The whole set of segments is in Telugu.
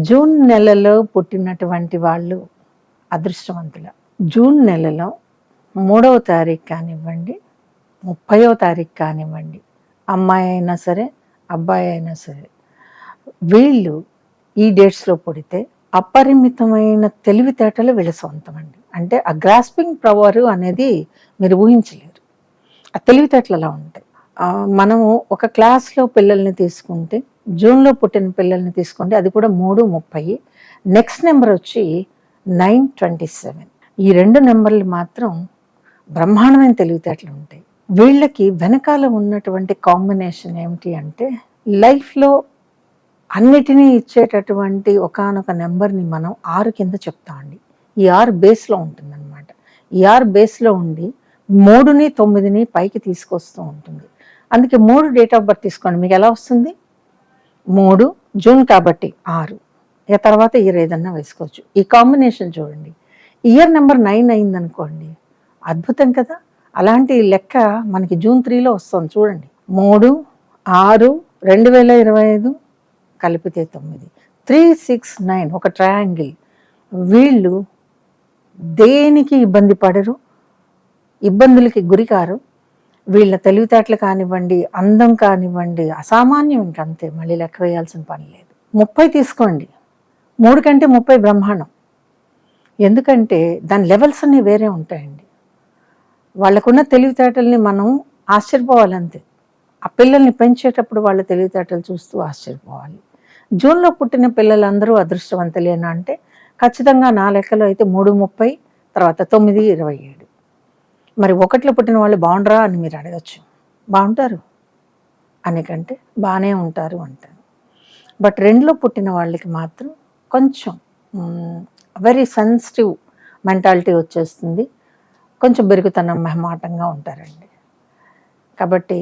జూన్ నెలలో పుట్టినటువంటి వాళ్ళు అదృష్టవంతుల. జూన్ నెలలో మూడవ తారీఖు కానివ్వండి ముప్పయో తారీఖు కానివ్వండి అమ్మాయి అయినా సరే అబ్బాయి అయినా సరే వీళ్ళు ఈ డేట్స్లో పుడితే అపరిమితమైన తెలివితేటలు వీళ్ళ సొంతం అండి అంటే ఆ గ్రాస్పింగ్ పవర్ అనేది మీరు ఊహించలేరు. ఆ తెలివితేటలు అలా ఉంటాయి. మనము ఒక క్లాస్లో పిల్లల్ని తీసుకుంటే జూన్లో పుట్టిన పిల్లల్ని తీసుకోండి. అది కూడా మూడు ముప్పై. నెక్స్ట్ నెంబర్ వచ్చి నైన్ ట్వంటీ సెవెన్. ఈ రెండు నెంబర్లు మాత్రం బ్రహ్మాండమైన తెలివితేటలు ఉంటాయి. వీళ్ళకి వెనకాల ఉన్నటువంటి కాంబినేషన్ ఏమిటి అంటే లైఫ్లో అన్నిటినీ ఇచ్చేటటువంటి ఒకానొక నెంబర్ని మనం ఆరు కింద చెప్తామండి ఈ ఆరు బేస్లో ఉంటుందన్నమాట. ఈ ఆరు బేస్లో ఉండి మూడుని తొమ్మిదిని పైకి తీసుకొస్తూ ఉంటుంది. అందుకే మూడు డేట్ ఆఫ్ బర్త్ తీసుకోండి. మీకు ఎలా వస్తుంది? మూడు జూన్ కాబట్టి ఆరు. ఇక తర్వాత ఇయర్ ఏదన్నా వేసుకోవచ్చు. ఈ కాంబినేషన్ చూడండి. ఇయర్ నెంబర్ నైన్ అయింది అనుకోండి అద్భుతం కదా. అలాంటి లెక్క మనకి జూన్ త్రీలో వస్తుంది చూడండి. మూడు ఆరు రెండు వేల ఇరవై ఐదు కలిపితే తొమ్మిది. త్రీ సిక్స్ నైన్ ఒక ట్రయాంగిల్. వీళ్ళు దేనికి ఇబ్బంది పడరు? ఇబ్బందులకి గురికారు? వీళ్ళ తెలివితేటలు కానివ్వండి అందం కానివ్వండి అసామాన్యం ఇంకంతే మళ్ళీ లెక్క వేయాల్సిన పని లేదు. ముప్పై తీసుకోండి. మూడు కంటే ముప్పై బ్రహ్మాండం. ఎందుకంటే దాని లెవెల్స్ అన్నీ వేరే ఉంటాయండి. వాళ్ళకున్న తెలివితేటల్ని మనం ఆశ్చర్యపోవాలంతే. ఆ పిల్లల్ని పెంచేటప్పుడు వాళ్ళ తెలివితేటలు చూస్తూ ఆశ్చర్యపోవాలి. జూన్లో పుట్టిన పిల్లలందరూ అదృష్టవంతులేనా అంటే ఖచ్చితంగా నా లెక్కలో అయితే మూడు ముప్పై తర్వాత తొమ్మిది ఇరవై ఏడు. మరి ఒకట్లో పుట్టిన వాళ్ళు బాగుండరా అని మీరు అడగచ్చు. బాగుంటారు. అనికంటే బాగానే ఉంటారు అంటారు. బట్ రెండులో పుట్టిన వాళ్ళకి మాత్రం కొంచెం వెరీ సెన్సిటివ్ మెంటాలిటీ వచ్చేస్తుంది. కొంచెం బెరుగుతనం మెహమాటంగా ఉంటారండి. కాబట్టి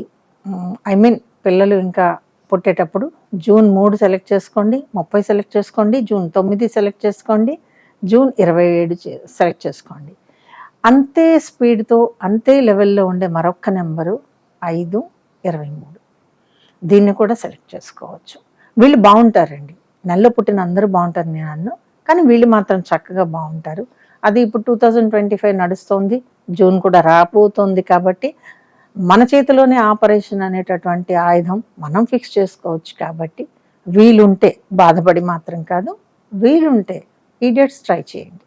ఐ మీన్ పిల్లలు ఇంకా పుట్టేటప్పుడు జూన్ మూడు సెలెక్ట్ చేసుకోండి ముప్పై సెలెక్ట్ చేసుకోండి జూన్ తొమ్మిది సెలెక్ట్ చేసుకోండి జూన్ ఇరవై ఏడు సెలెక్ట్ చేసుకోండి. అంతే స్పీడ్తో అంతే లెవెల్లో ఉండే మరొక నెంబరు ఐదు ఇరవై మూడు. దీన్ని కూడా సెలెక్ట్ చేసుకోవచ్చు. వీళ్ళు బాగుంటారండి. నెలలో పుట్టిన అందరూ బాగుంటారు నేను అన్ను. కానీ వీళ్ళు మాత్రం చక్కగా బాగుంటారు. అది ఇప్పుడు టూ థౌజండ్ ట్వంటీ ఫైవ్ నడుస్తుంది. జూన్ కూడా రాబోతోంది కాబట్టి మన చేతిలోనే ఆపరేషన్ అనేటటువంటి ఆయుధం మనం ఫిక్స్ చేసుకోవచ్చు కాబట్టి వీలుంటే బాధపడి మాత్రం కాదు. వీలుంటే ఈడియట్స్ ట్రై చేయండి.